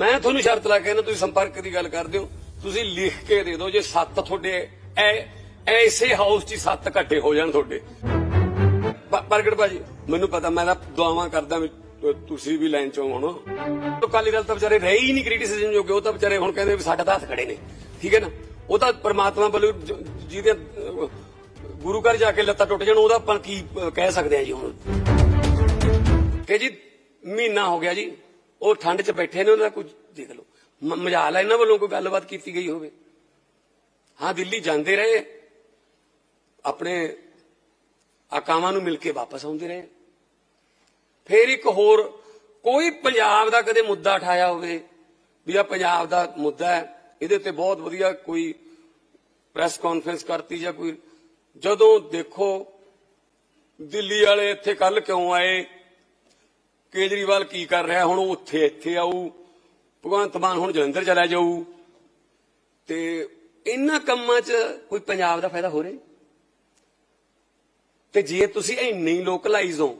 ਮੈਂ ਤੁਹਾਨੂੰ ਸ਼ਰਤ ਲਾ ਕੇ ਨਾ ਤੁਸੀਂ ਸੰਪਰਕ ਦੀ ਗੱਲ ਕਰਦੇ ਹੋ, ਤੁਸੀਂ ਲਿਖ ਕੇ ਦੇ ਦਿਓ, ਜੇ ਸੱਤ ਤੁਹਾਡੇ, ਐ- ਐਸੇ ਹਾਊਸ 'ਚ ਸੱਤ ਇਕੱਠੇ ਹੋ ਜਾਣ ਤੁਹਾਡੇ। ਪ੍ਰਗਟ ਭਾਜੀ, ਮੈਨੂੰ ਪਤਾ, ਮੈਂ ਤਾਂ ਦੁਆਵਾਂ ਕਰਦਾ ਵੀ ਤੁਸੀਂ ਵੀ ਲਾਈਨ 'ਚੋਂ ਹੁਣ ਤੋਂ ਦਲ ਤਾਂ ਵਿਚਾਰੇ ਰਹੇ ਹੀ ਨਹੀਂ ਕ੍ਰਿਟਿਸਿਜ਼ਮ ਜੋਗੇ, ਉਹ ਤਾਂ ਵਿਚਾਰੇ ਹੁਣ ਕਹਿੰਦੇ ਵੀ ਸਾਡੇ ਤਾਂ ਹੱਥ ਖੜੇ ਨੇ। ਠੀਕ ਹੈ ਨਾ? ਉਹ ਤਾਂ ਪ੍ਰਮਾਤਮਾ ਵੱਲੋਂ ਜਿਹਦੇ ਗੁਰੂ ਘਰ ਜਾ ਕੇ ਲੱਤਾਂ ਟੁੱਟ ਜਾਣ, ਉਹਦਾ ਆਪਾਂ ਕੀ ਕਹਿ ਸਕਦੇ ਆ ਜੀ ਹੁਣ? ਕਿ ਜੀ, ਮਹੀਨਾ ਹੋ ਗਿਆ ਜੀ। ਉਹ ਠੰਡ 'ਚ ਬੈਠੇ ਨੇ, ਉਹਨਾਂ ਦਾ ਕੁਝ ਦੇਖ ਲਓ। ਮ- ਮਜਾਲ ਹੈ ਇਹਨਾਂ ਵੱਲੋਂ ਕੋਈ ਗੱਲਬਾਤ ਕੀਤੀ ਗਈ ਹੋਵੇ। ਹਾਂ, ਦਿੱਲੀ ਜਾਂਦੇ ਰਹੇ। ਆਪਣੇ ਆਕਾਵਾਂ ਨੂੰ ਮਿਲ ਕੇ ਵਾਪਸ ਆਉਂਦੇ ਰਹੇ। ਫਿਰ ਇੱਕ ਹੋਰ, ਕੋਈ ਪੰਜਾਬ ਦਾ ਕਦੇ ਮੁੱਦਾ ਉਠਾਇਆ ਹੋਵੇ, ਵੀ ਆ ਪੰਜਾਬ ਦਾ ਮੁੱਦਾ ਹੈ, ਇਹਦੇ ਤੇ ਬਹੁਤ ਵਧੀਆ ਕੋਈ ਪ੍ਰੈਸ ਕਾਨਫਰੰਸ ਕਰਤੀ ਜਾਂ ਕੋਈ, ਜਦੋਂ ਦੇਖੋ ਦਿੱਲੀ ਵਾਲੇ ਇੱਥੇ ਕੱਲ ਕਿਉਂ ਆਏ ਕੇਜਰੀਵਾਲ ਕੀ ਕਰ ਰਿਹਾ? ਹੁਣ ਉਹ ਉੱਥੇ, ਇੱਥੇ ਆਊ। ਭਗਵੰਤ ਮਾਨ ਹੁਣ ਜਲੰਧਰ ਚਲਾ ਜਾਊ। ਤੇ ਇਹਨਾਂ ਕੰਮਾਂ 'ਚ ਕੋਈ ਪੰਜਾਬ ਦਾ ਫਾਇਦਾ ਹੋ ਰਿਹਾ? ਤੇ ਜੇ ਤੁਸੀਂ ਇੰਨੇ ਹੀ ਲੋਕਲਾਈਜ਼ ਹੋ,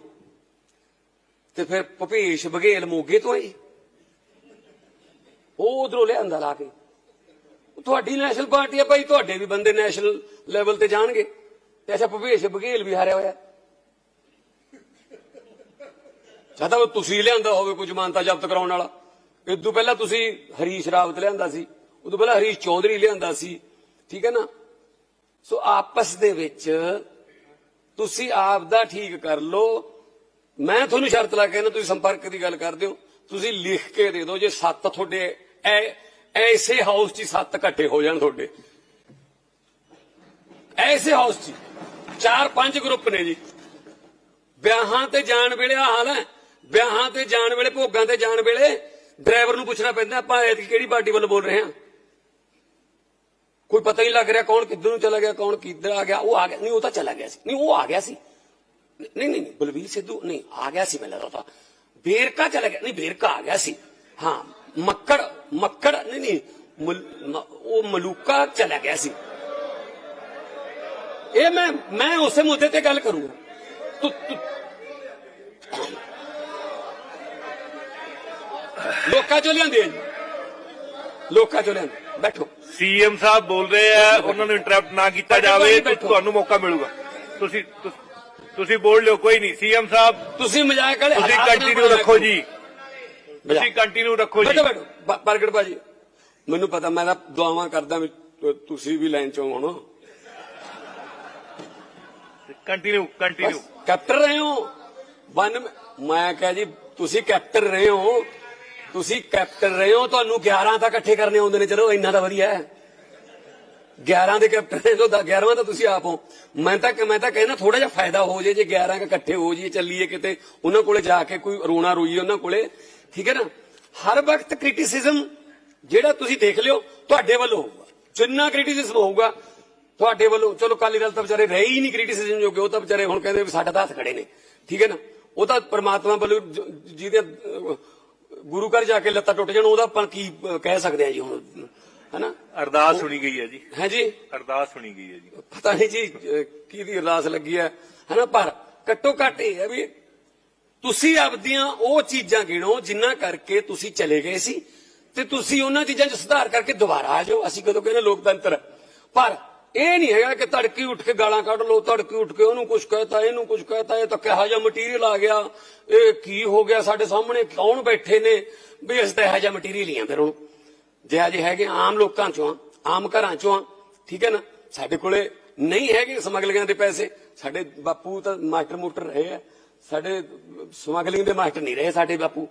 ਤੇ ਫਿਰ ਭਪੇਸ਼ ਬਘੇਲ ਮੋਗੇ ਤੋਂ ਆਏ। ਉਹ ਉਧਰੋਂ ਲਿਆਂਦਾ ਲਾ ਕੇ। ਤੁਹਾਡੀ ਨੈਸ਼ਨਲ ਪਾਰਟੀ ਆ ਭਾਈ, ਤੁਹਾਡੇ ਵੀ ਬੰਦੇ ਨੈਸ਼ਨਲ ਲੈਵਲ ਤੇ ਜਾਣਗੇ। ਤੇ ਅੱਛਾ, ਭੁਪੇਸ਼ ਬਘੇਲ ਵੀ ਹਾਰਿਆ ਹੋਇਆ। ਚਾਹਤਾ ਉਹ ਤੁਸੀਂ ਲਿਆਂਦਾ ਹੋਵੇ ਕੁਝ ਮਾਨਤਾ ਜ਼ਬਤ ਕਰਾਉਣ ਵਾਲਾ। ਇਸ ਤੋਂ ਪਹਿਲਾਂ ਤੁਸੀਂ ਹਰੀਸ਼ ਰਾਵਤ ਲਿਆਂਦਾ ਸੀ, ਉਦੋਂ ਪਹਿਲਾਂ ਹਰੀਸ਼ ਚੌਧਰੀ ਲਿਆਂਦਾ ਸੀ, ਠੀਕ ਹੈ ਨਾ? ਸੋ ਆਪਸ ਦੇ ਵਿੱਚ ਤੁਸੀਂ ਆਪ ਦਾ ਠੀਕ ਕਰ ਲਓ। ਮੈਂ ਤੁਹਾਨੂੰ ਸ਼ਰਤ ਲਾ ਕੇ ਨਾ ਤੁਸੀਂ ਸੰਪਰਕ ਦੀ ਗੱਲ ਕਰਦੇ ਹੋ। ਤੁਸੀਂ ਲਿਖ ਕੇ ਦੇ ਦਿਓ ਜੇ ਸੱਤ ਤੁਹਾਡੇ, ਐ- ਐਸੇ ਹਾਊਸ 'ਚ ਸੱਤ ਇਕੱਠੇ ਹੋ ਜਾਣ ਤੁਹਾਡੇ। ਐਸੇ ਹਾਊਸ 'ਚ ਚਾਰ ਪੰਜ ਗਰੁੱਪ ਨੇ ਜੀ। ਵਿਆਹਾਂ ਤੇ ਜਾਣ ਵੇਲੇ ਹਾਲ ਹੈ। ਵਿਆਹਾਂ ਤੇ ਜਾਣ ਵੇਲੇ, ਭੋਗਾਂ ਤੇ ਜਾਣ ਵੇਲੇ ਡਰਾਈਵਰ ਨੂੰ ਪੁੱਛਣਾ ਪੈਂਦਾ, ਆਪਾਂ ਐਤਕੀ ਕਿਹੜੀ ਪਾਰਟੀ ਵੱਲੋਂ ਬੋਲ ਰਹੇ ਹਾਂ? ਕੋਈ ਪਤਾ ਹੀ ਲੱਗ ਰਿਹਾ ਕੌਣ ਕਿੱਧਰ ਨੂੰ ਚਲਾ ਗਿਆ, ਕੌਣ ਕਿੱਧਰ ਆ ਗਿਆ, ਉਹ ਆ ਗਿਆ। ਨਹੀਂ, ਉਹ ਤਾਂ ਚਲਾ ਗਿਆ ਸੀ। ਨਹੀਂ, ਉਹ ਆ ਗਿਆ ਸੀ। ਨਹੀਂ ਨਹੀਂ ਬਲਵੀਰ ਸਿੱਧੂ, ਨਹੀਂ, ਆ ਗਿਆ ਸੀ ਮੈਂ ਲੱਗਦਾ। ਤਾਂ ਬੇਰਕਾ ਚਲਾ ਗਿਆ। ਨਹੀਂ, ਬੇਰਕਾ ਆ ਗਿਆ ਸੀ। ਹਾਂ, ਮੱਕੜ ਮੱਕੜ, ਨਹੀਂ ਨਹੀਂ ਉਹ ਮਲੂਕਾ ਚਲਾ ਗਿਆ ਸੀ। ਇਹ ਮੈਂ ਮੈਂ ਉਸੇ ਮੁੱਦੇ ਤੇ ਗੱਲ ਕਰੂੰਗਾ। ਤੂੰ ਲੋਕਾਂ ਚੋਂ ਲਿਆਂਦੇ ਆ ਜੀ। ਲੋਕਾਂ ਚੋਂ ਲਿਆਂਦੇ ਬੈਠੋ। ਸੀਐਮ ਸਾਹਿਬ ਬੋਲ ਰਹੇ ਆ ਉਹਨਾਂ ਨੂੰ ਇੰਟਰਰਪਟ ਨਾ ਕੀਤਾ ਜਾਵੇ। ਤੁਹਾਨੂੰ ਮੌਕਾ ਮਿਲੂਗਾ। ਤੁਸੀਂ ਤੁਸ- ਬੋਲ ਲਿਓ ਕੋਈ ਨਹੀਂ। ਸੀਐਮ ਸਾਹਿਬ ਤੁਸੀਂ ਮਜ਼ਾਕ ਵਾਲੇ ਤੁਸੀਂ ਕੰਟੀਨਿਊ ਰੱਖੋ ਜੀ। ਤੁਸੀਂ ਕੰਟੀਨਿਊ ਰੱਖੋ ਜੀ। ਬੈਠੋ ਪ੍ਰਗਟ ਭਾਜੀ ਮੈਨੂੰ ਪਤਾ ਮੈਂ ਤਾਂ ਦੁਆਵਾਂ ਕਰਦਾ ਵੀ ਤੁਸੀਂ ਵੀ ਲਾਈਨ ਚੋਂ ਹੁਣ ਕੰਟੀਨਿਊ ਕੰਟੀਨਿਊ ਕੈਪਟਨ ਰਹੇ ਹੋ। ਵਨ ਮੈਂ ਕਹਾਂ ਜੀ ਤੁਸੀਂ ਕੈਪਟਨ ਰਹੇ ਹੋ। ਤੁਸੀਂ ਕੈਪਟਨ ਰਹੇ ਹੋ, ਤੁਹਾਨੂੰ 11 ਤਾਂ ਇਕੱਠੇ ਕਰਨੇ ਆਉਂਦੇ ਨੇ। ਚਲੋ, ਇੰਨਾ ਤਾਂ ਵਧੀਆ ਹੈ। 11 ਦੇ ਕੈਪਟਨ ਜੋ 11ਵਾਂ ਤਾਂ ਤੁਸੀਂ ਆਪ ਹੋ। ਮੈਂ ਤਾਂ ਮੈਂ ਤਾਂ ਕਹਿੰਦਾ ਥੋੜਾ ਜਿਹਾ ਫਾਇਦਾ ਹੋ ਜੇ ਜੇ 11 ਇਕੱਠੇ ਹੋ ਜਾਈਏ, ਚੱਲੀਏ ਕਿਤੇ, ਉਹਨਾਂ ਕੋਲੇ ਜਾ ਕੇ ਕੋਈ ਰੋਣਾ ਰੋਈਏ ਉਹਨਾਂ ਕੋਲੇ। ਠੀਕ ਹੈ ਨਾ? ਹਰ ਵਕਤ ਕ੍ਰਿਟਿਸਿਜ਼ਮ ਜਿਹੜਾ ਤੁਸੀਂ ਦੇਖ ਲਿਓ, ਤੁਹਾਡੇ ਵੱਲੋਂ ਹੋਊਗਾ। ਜਿੰਨਾ ਕ੍ਰਿਟਿਸਿਜ਼ਮ ਹੋਊਗਾ, ਤੁਹਾਡੇ ਵੱਲੋਂ, ਚਲੋ ਕਾਲੀ ਦਲ ਤਾਂ ਵਿਚਾਰੇ ਰਹੇ ਹੀ ਨਹੀਂ ਕ੍ਰਿਟਿਸਿਜ਼ਮ ਜੋਗੇ, ਉਹ ਤਾਂ ਵਿਚਾਰੇ ਹੁਣ ਕਹਿੰਦੇ ਵੀ ਸਾਡੇ ਤਾਂ ਹੱਥ ਖੜੇ ਨੇ। ਠੀਕ ਹੈ ਨਾ? ਉਹ ਤਾਂ ਪ੍ਰਮਾਤਮਾ ਵੱਲੋਂ ਜਿਹਦੇ ਗੁਰੂ ਘਰ ਜਾ ਕੇ ਲੱਤਾਂ ਟੁੱਟ ਜਾਣ ਉਹਦਾ ਆਪਾਂ ਕੀ ਕਹਿ ਸਕਦੇ ਆ ਜੀ ਹੁਣ? ਹੈਨਾ? ਅਰਦਾਸ ਸੁਣੀ ਗਈ ਹੈ ਜੀ। ਹੈ ਜੀ? ਅਰਦਾਸ ਸੁਣੀ ਗਈ ਹੈ ਜੀ। ਪਤਾ ਨਹੀਂ ਜੀ ਕਿਹਦੀ ਅਰਦਾਸ ਲੱਗੀ ਹੈ। ਹੈਨਾ? ਪਰ ਘੱਟੋ ਘੱਟ ਇਹ ਹੈ ਵੀ ਤੁਸੀਂ ਆਪਦੀਆਂ ਉਹ ਚੀਜ਼ਾਂ ਗਿਣੋ ਜਿੰਨਾ ਕਰਕੇ ਤੁਸੀਂ ਚਲੇ ਗਏ ਸੀ ਤੇ ਤੁਸੀਂ ਉਹਨਾਂ ਚੀਜ਼ਾਂ 'ਚ ਸੁਧਾਰ ਕਰਕੇ ਦੁਬਾਰਾ ਆ ਜਾਓ। ਅਸੀਂ ਕਦੋਂ ਕਹਿੰਦੇ ਲੋਕਤੰਤਰ। ਪਰ ਇਹ ਨਹੀਂ ਹੈਗਾ ਕਿ ਤੜਕੀ ਉੱਠ ਕੇ ਗਾਲਾਂ ਕੱਢ ਲਓ ਤੜਕੀ ਉੱਠ ਕੇ ਉਹਨੂੰ ਕੁਝ ਕਹਤਾ ਇਹਨੂੰ ਕੁਝ ਕਹਤਾ ਇਹ ਤਾਂ ਕਿਹਾ ਜਿਹਾ ਮਟੀਰੀਅਲ ਆ ਗਿਆ। ਇਹ ਕੀ ਹੋ ਗਿਆ ਸਾਡੇ ਸਾਹਮਣੇ? ਕੌਣ ਬੈਠੇ ਨੇ? ਵੀ ਇਸ ਤਾਂ ਇਹੋ ਜਿਹਾ ਮਟੀਰੀਅਲ ਹੀ ਆ ਫਿਰ ਹੁਣ। ਜਿਹੜਾ ਜੇ ਹੈਗੇ ਆਮ ਲੋਕਾਂ ਚੋਂ ਆਮ ਘਰਾਂ ਚੋਂ ਆ, ਠੀਕ ਹੈ ਨਾ? ਸਾਡੇ ਕੋਲੇ ਨਹੀਂ ਹੈਗੇ ਸਮਗਲਿੰਗਾਂ ਦੇ ਪੈਸੇ। ਸਾਡੇ ਬਾਪੂ ਤਾਂ ਮਾਸਟਰ ਮੋਟਰ ਰਹੇ ਆ। ਸਾਡੇ ਸਮਗਲਿੰਗ ਦੇ ਮਾਸਟਰ ਨਹੀਂ ਰਹੇ ਸਾਡੇ ਬਾਪੂ।